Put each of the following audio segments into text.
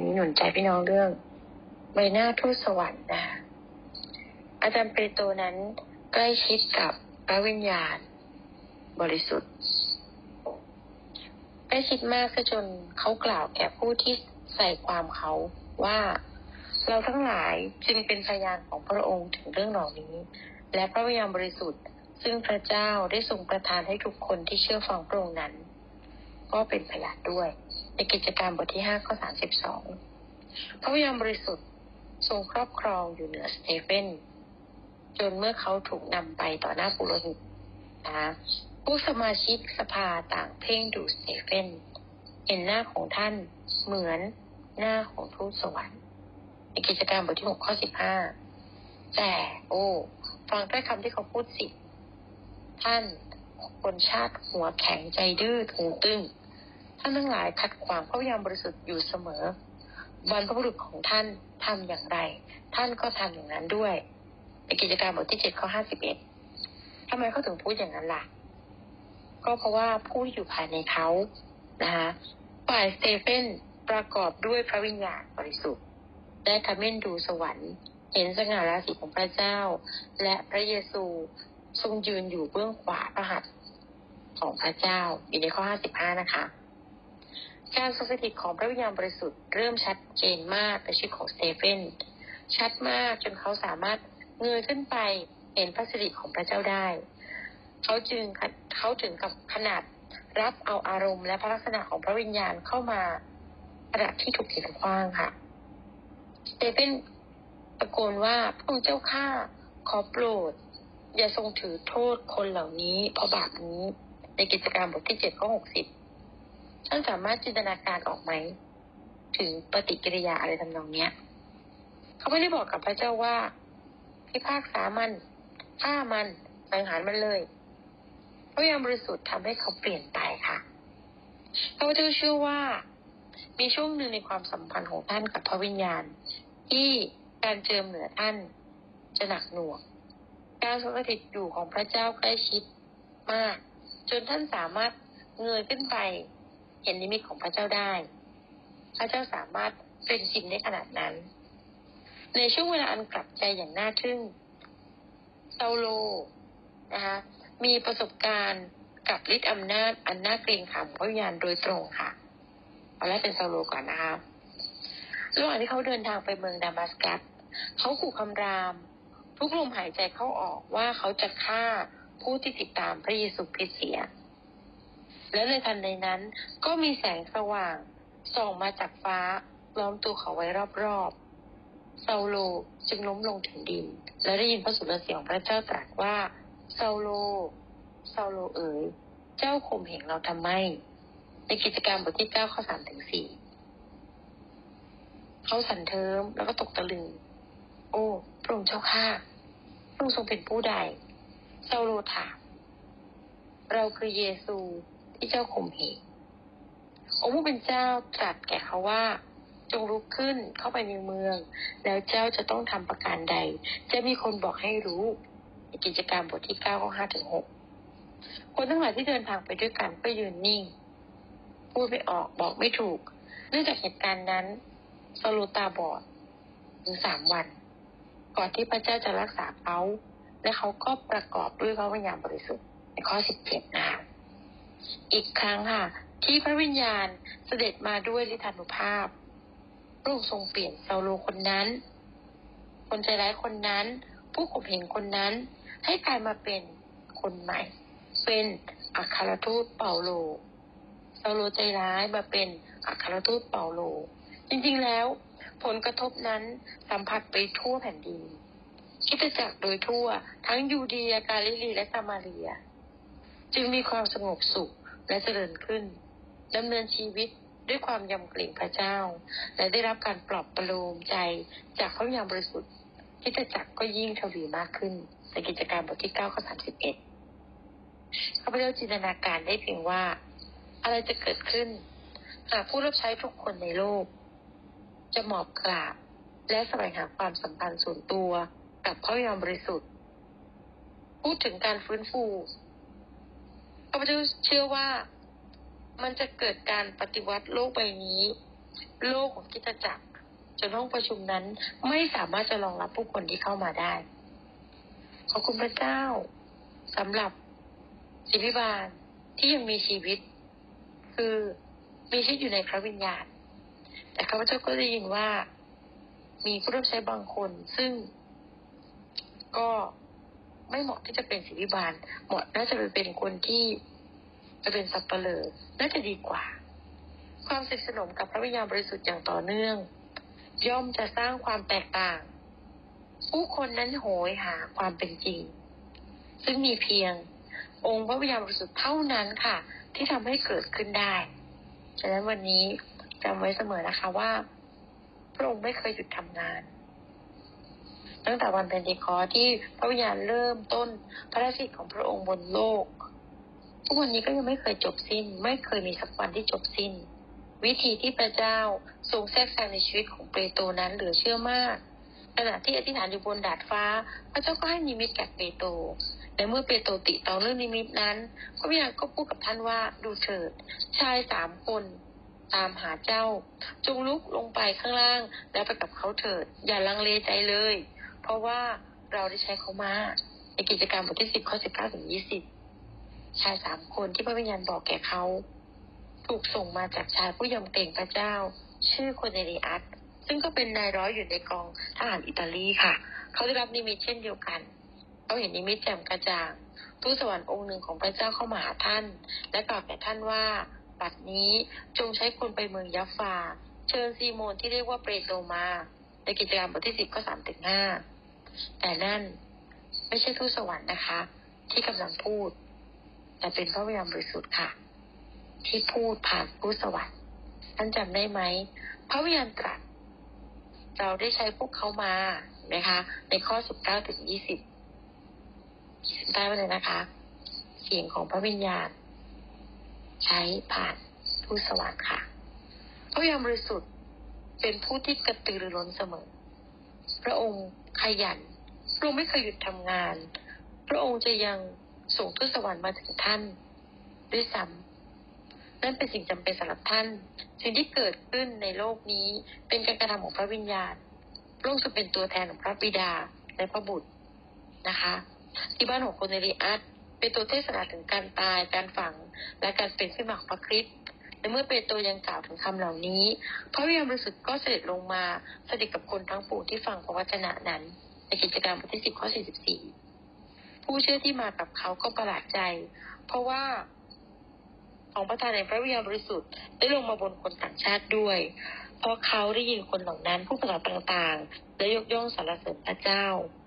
วันนี้หนุนใจพี่น้องเรื่อง ใบหน้าทูตสวรรค์นะอาจารย์เปโตรนั้นใกล้ชิดกับพระวิญญาณ บริสุทธิ์ใกล้ชิดมากซะจนเขากล่าวแก่ผู้ที่ใส่ความเขาว่าเราทั้งหลายจึงเป็นพยานของพระองค์ถึงเรื่องเหล่านี้ และพระวิญญาณบริสุทธิ์ ซึ่งพระเจ้าได้ทรงประทานให้ทุกคนที่เชื่อฟังพระองค์นั้น ก็เป็นพยานด้วย ในกิจการบทที่ห้าข้อสามสิบสองพระวิญญาณบริสุทธิ์ทรงครอบครองอยู่เหนือสเตเฟนจนเมื่อเขาถูกนำไปต่อหน้าปุโรหิตนะผู้สมาชิกสภาต่างเพ่งดูสเตเฟนเห็นหน้าของท่านเหมือนหน้าของทูตสวรรค์ในกิจการบทที่หกข้อสิบห้าแต่โอ้ฟังด้วยคำที่เขาพูดสิ ท่านคนชาติหัวแข็งใจดื้อถึงตึง ท่านทั้งหลายขัดขวางพระวิญญาณบริสุทธิ์อยู่เสมอบรรพบุรุษของท่านทำอย่างไร ท่านก็ทำอย่างนั้นด้วยในกิจการบทที่เจ็ดข้อห้าสิบเอ็ดทำไมเขาถึงพูดอย่างนั้นล่ะ ก็เพราะว่าผู้อยู่ภายในเขานะคะฝ่ายสเตเฟนประกอบด้วยพระวิญญาณบริสุทธิ์ได้ทำเม่นดูสวรรค์ เห็นสง่าราศีของพระเจ้า และพระเยซูทรงยืนอยู่เบื้องขวาพระหัตถ์ของพระเจ้าอยู่ในข้อห้าสิบห้านะคะ การทรงสถิตของพระวิญญาณบริสุทธิ์เริ่มชัดเจนมากในชีวิตของสเตเฟนชัดมากจนเขาสามารถเงยขึ้นไปเห็นพระสิริของพระเจ้าได้ เขาจึงเขาถึงกับขนาดรับเอาอารมณ์และพระลักษณะของพระวิญญาณเข้ามาขณะที่ถูกถีบคว้างค่ะสเตเฟนตะโกนว่าพระองค์เจ้าข้าขอโปรด อย่าทรงถือโทษคนเหล่านี้เพราะบาปนี้ในกิจการบทที่เจ็ดข้อหกสิบ ท่านสามารถจินตนาการออกไหม ถึงปฏิกิริยาอะไรทำนองเนี้ย เขาไม่ได้บอกกับพระเจ้าว่าพิพากษามันฆ่ามันสังหารมันเลยพระยามบริสุทธิ์ทำให้เขาเปลี่ยนไปค่ะพระเจ้าเชื่อว่า มีช่วงหนึ่งในความสัมพันธ์ของท่านกับพระวิญญาณ ที่การเจิมเหนือท่านจะหนักหน่วงการทรงสถิตอยู่ของพระเจ้าใกล้ชิดมาก จนท่านสามารถเงยขึ้นไป เห็นนิมิตของพระเจ้าได้ พระเจ้าสามารถเป็นจริงได้ขนาดนั้น ในช่วงเวลาอันกลับใจอย่างน่าทึ่งเซาโลนะคะมีประสบการณ์กับฤทธิ์อำนาจอันน่าเกรงขามพระวิญญาณโดยตรงค่ะเอาแรกเป็นซาโลก่อนนะคะระหว่างที่เขาเดินทางไปเมืองดามัสกัสเขาขู่คำราม ทุกลมหายใจเข้าออกว่าเขาจะฆ่าผู้ที่ติดตามพระเยซูคริสต์เสีย และในทันใดนั้นก็มีแสงสว่างส่องมาจากฟ้าล้อมตัวเขาไว้รอบๆเซาโลจึงล้มลงถึงดิน และได้ยินพระสุรเสียงพระเจ้าตรัสว่าเซาโลเซาโลเอ๋ยเจ้าข่มเหงเราทำไม ในกิจกรรมบทที่เก้าข้อสามถึงสี่เขาสันเทิมแล้วก็ตกตะลึง โอ้พระองค์เจ้าข้าพระองค์ทรงเป็นผู้ใดเซาโลถามเราคือเยซู ที่เจ้าข่มเหงองค์ผู้เป็นเจ้าตรัสแก่เขาว่าจงลุกขึ้นเข้าไปในเมือง แล้วเจ้าจะต้องทำประการใด จะมีคนบอกให้รู้ในกิจกรรบทที่เก้าข้อห้าถึงหกคนทั้งหลายที่เดินทางไปด้วยกันก็ยืนนิ่ง พูดไม่ออกบอกไม่ถูก เนื่องจากเหตุการณ์นั้นสลูตาบอดถึงสามวัน ก่อนที่พระเจ้าจะรักษาเขาและเขาก็ประกอบด้วยพระวิญญาณบริสุทธิ์ในข้อสิบเจ็ดนะ อีกครั้งค่ะ ที่พระวิญญาณเสด็จมาด้วยฤทธานุภาพพระองค์ทรงเปลี่ยนเซาโลคนนั้น คนใจร้ายคนนั้น ผู้ข่มเหงคนนั้น ให้กลายมาเป็นคนใหม่ เป็นอัครทูตเปาโลเปาโลใจร้ายมาเป็นอัครทูตเปาโล จริงๆแล้ว ผลกระทบนั้นสัมผัสไปทั่วแผ่นดินคิดจักรโดยทั่ว ทั้งยูเดียกาลิลีและซามาเรีย จึงมีความสงบสุข และเจริญขึ้นดำเนินชีวิตด้วยความยำเกรงพระเจ้า และได้รับการปลอบประโลมใจจากพระวิญญาณบริสุทธิ์คิดจักก็ยิ่งทวีมากขึ้นในกิจการบทที่เก้าข้อสามสิบเอ็ดข้าพเจ้าจินตนาการได้เพียงว่า อะไรจะเกิดขึ้น หากผู้รับใช้ทุกคนในโลก จะหมอบกราบและแสวงหาความสัมพันธ์ส่วนตัวกับพระวิญญาณบริสุทธิ์ พูดถึงการฟื้นฟู ข้าพเจ้าเชื่อว่ามันจะเกิดการปฏิวัติโลกใบนี้ โลกของคริดจักรจนห้องประชุมนั้นไม่สามารถจะรองรับผู้คนที่เข้ามาได้ ขอบคุณพระเจ้าสำหรับศิบิบาลที่ยังมีชีวิต คือมีชีวิตอยู่ในพระวิญญาณ แต่ข้าพเจ้าก็ได้ยินว่า มีผู้รับใช้บางคนซึ่งก็ ไม่เหมาะที่จะเป็นศิบิบาลเหมาะน่าจะไปเป็นคนที่จะเป็นสับเปลือน่าจะดีกว่า ความสนิทสนมกับพระวิญญาณบริสุทธิ์อย่างต่อเนื่อง ย่อมจะสร้างความแตกต่าง ผู้คนนั้นโหยหาความเป็นจริง ซึ่งมีเพียงองค์พระวิญญาณบริสุทธิ์เท่านั้นค่ะ ที่ทำให้เกิดขึ้นได้ฉะนั้นวันนี้จำไว้เสมอนะคะว่า พระองค์ไม่เคยหยุดทำงาน ตั้งแต่วันเพนเทคอสต์ที่พระวิญญาณเริ่มต้นพระราชกิจของพระองค์บนโลก ทุกวันนี้ก็ยังไม่เคยจบสิ้น ไม่เคยมีสักวันที่จบสิ้น วิธีที่พระเจ้าทรงแทรกแซงในชีวิตของเปโตรนั้นเหลือเชื่อมากขณะที่อธิษฐานอยู่บนดาดฟ้า พระเจ้าก็ให้นิมิตแก่เปโตรและเมื่อเปโตรติตอเรื่องนิมิตนั้น พระวิญญาณก็พูดกับท่านว่าดูเถิด ชายสามคนตามหาเจ้า จงลุกลงไปข้างล่าง แล้วไปกับเขาเถิด อย่าลังเลใจเลย เพราะว่าเราได้ใช้เขามาในกิจกรรมบทที่สิบข้อสิบเก้าถึงยี่สิบชายสามคนที่พระวิญญาณบอกแก่เขา ถูกส่งมาจากชายผู้ยำเกรงพระเจ้า ชื่อโคเนริอัสซึ่งก็เป็นนายร้อยอยู่ในกองทหารอิตาลีค่ะ เขาได้รับนิมิตเช่นเดียวกัน เขาเห็นนิมิตแจ่มกระจ่างทูตสวรรค์องค์หนึ่งของพระเจ้าเข้ามาหาท่าน และกล่าวแก่ท่านว่าบัดนี้จงใช้คนไปเมืองยัฟฟา เชิญซีโมนที่เรียกว่าเปโตรมา ในกิจกรรมบทที่สิบข้อสามถึงห้าแต่นั่นไม่ใช่ทูตสวรรค์นะคะ ที่กำลังพูด แต่เป็นพระวิญญาณบริสุทธิ์ค่ะ ที่พูดผ่านทูตสวรรค์ท่านจำได้ไหมพระวิญญาณตรัสเราได้ใช้พวกเขามานะคะ ในข้อสิบเก้าถึงยี่สิบได้ไปเลยนะคะ เสียงของพระวิญญาณ ใช้ผ่านทูตสวรรค์ค่ะพระวิญญาณบริสุทธิ์ เป็นผู้ที่กระตือรือร้นเสมอ พระองค์ขยัน พระองค์ไม่เคยหยุดทำงาน พระองค์จะยังส่งทูตสวรรค์มาถึงท่าน ด้วยซ้ำนั่นเป็นสิ่งจำเป็นสำหรับท่าน สิ่งที่เกิดขึ้นในโลกนี้เป็นการกระทำของพระวิญญาณพระองค์จะเป็นตัวแทนของพระบิดาและพระบุตรนะคะ ที่บ้านของโคเนริอัสเป็นตัวเทศนาถึงการตาย การฝัง และการเป็นขึ้นมาของพระคริสต์ และเมื่อเปโตรยังกล่าวถึงคำเหล่านี้ พระวิญญาณบริสุทธิ์ก็เสด็จลงมาสถิตกับคนทั้งปวงที่ฟังพระวจนะนั้น ในกิจกรรมบทที่สิบข้อสี่สิบสี่ผู้เชื่อที่มากับเขาก็ประหลาดใจ เพราะว่าของประธานในพระวิญญาณบริสุทธิ์ได้ลงมาบนคนต่างชาติด้วย เพราะเขาได้ยินคนเหล่านั้นผู้ภาษาต่างๆ และยกย่องสรรเสริญพระเจ้า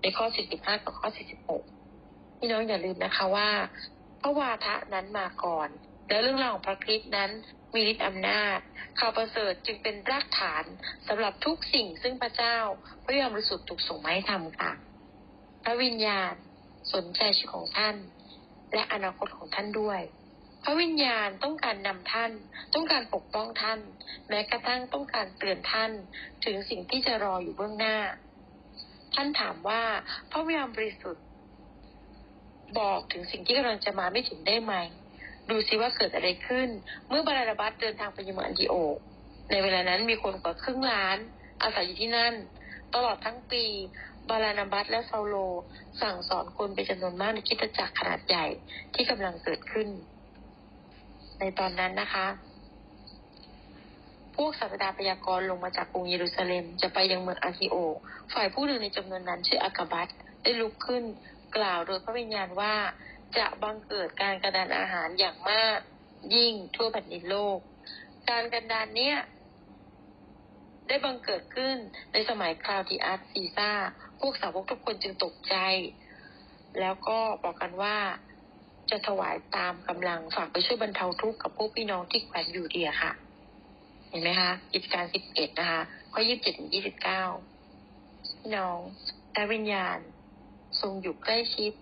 ในข้อ 45 กับข้อ 46 พี่น้องอย่าลืมนะคะว่าพระวาทะนั้นมาก่อน และเรื่องราวของพระคริสต์นั้นมีฤทธิ์อำนาจข่าวประเสริฐจึงเป็นรากฐานสำหรับทุกสิ่งซึ่งพระเจ้าพระวิญญาณบริสุทธิ์ถูกส่งมาให้ทำค่ะ พระวิญญาณสนใจชีวิตของท่าน และอนาคตของท่านด้วย พระวิญญาณต้องการนำท่าน ต้องการปกป้องท่าน แม้กระทั่งต้องการเตือนท่านถึงสิ่งที่จะรออยู่เบื้องหน้า ท่านถามว่าพระวิญญาณบริสุทธิ์ บอกถึงสิ่งที่กำลังจะมาไม่ถึงได้ไหม ดูซิว่าเกิดอะไรขึ้น เมื่อบาราบัสเดินทางไปยังเมืองอันดิโอ ในเวลานั้นมีคนกว่าครึ่งล้าน อาศัยอยู่ที่นั่น ตลอดทั้งปี บารานาบัสและซาโล สั่งสอนคนเป็นจำนวนมากในคิดจักรขนาดใหญ่ที่กำลังเกิดขึ้น ในตอนนั้นนะคะ พวกศาสดาพยากรลงมาจากกรุงเยรูซาเล็ม จะไปยังเมืองอาคิโอ ฝ่ายผู้หนึ่งในจำนวนนั้นชื่ออากาบัสได้ลุกขึ้น กล่าวโดยพระวิญญาณว่า จะบังเกิดการกระดานอาหารอย่างมากยิ่งทั่วแผ่นดินโลก การกระดานเนี้ยได้บังเกิดขึ้นในสมัยคลาวดิอัสซีซ่า พวกสาวกทุกคนจึงตกใจ แล้วก็บอกกันว่าจะถวายตามกำลังฝากไปช่วยบรรเทาทุกข์กับพวกพี่น้องที่แขวนอยู่เดียค่ะ เห็นไหมคะกิจการสิบเอ็ดนะคะ ข้อยี่สิบเจ็ดถึงยี่สิบเก้าพี่น้องแต่วิญญาณ ทรงอยู่ใกล้ชิด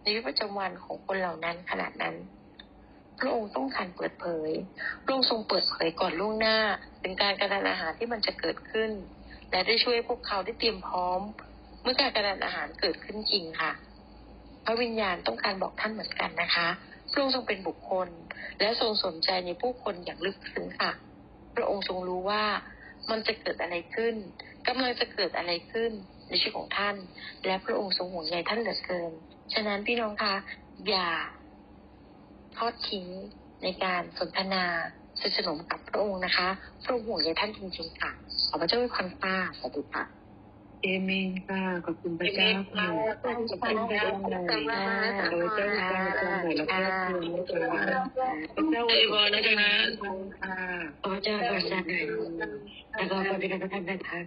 ในชีวิตประจำวันของคนเหล่านั้นขนาดนั้น พระองค์ต้องการเปิดเผยพระองค์ทรงเปิดเผยก่อนล่วงหน้า ถึงการกระดานอาหารที่มันจะเกิดขึ้น และได้ช่วยพวกเขาได้เตรียมพร้อม เมื่อการกระดานอาหารเกิดขึ้นจริงค่ะ พระวิญญาณต้องการบอกท่านเหมือนกันนะคะพระองค์ทรงเป็นบุคคล และทรงสนใจในผู้คนอย่างลึกซึ้งค่ะ พระองค์ทรงรู้ว่ามันจะเกิดอะไรขึ้นกำลังจะเกิดอะไรขึ้นในชีวิตของท่าน และพระองค์ทรงห่วงใยท่านเหลือเกิน ฉะนั้นพี่น้องคะอย่าทอดทิ้งในการสนทนาสนิทสนมกับพระองค์นะคะ พระองค์ห่วงใยท่านจริงๆค่ะขอพระเจ้าให้ความกล้าสาธุค่ะเอเมนค่ะขอบคุณพระเจ้าค่ะขอบคุณพระเจ้าค่ะโดยเจ้าเจ้าจงหน่วยและครอบครัวนะคะพระเจ้าอวยพรนะคะค่ะขอพระเจ้าประทานแล้วก็ขอพิจารณาท่านนะคะ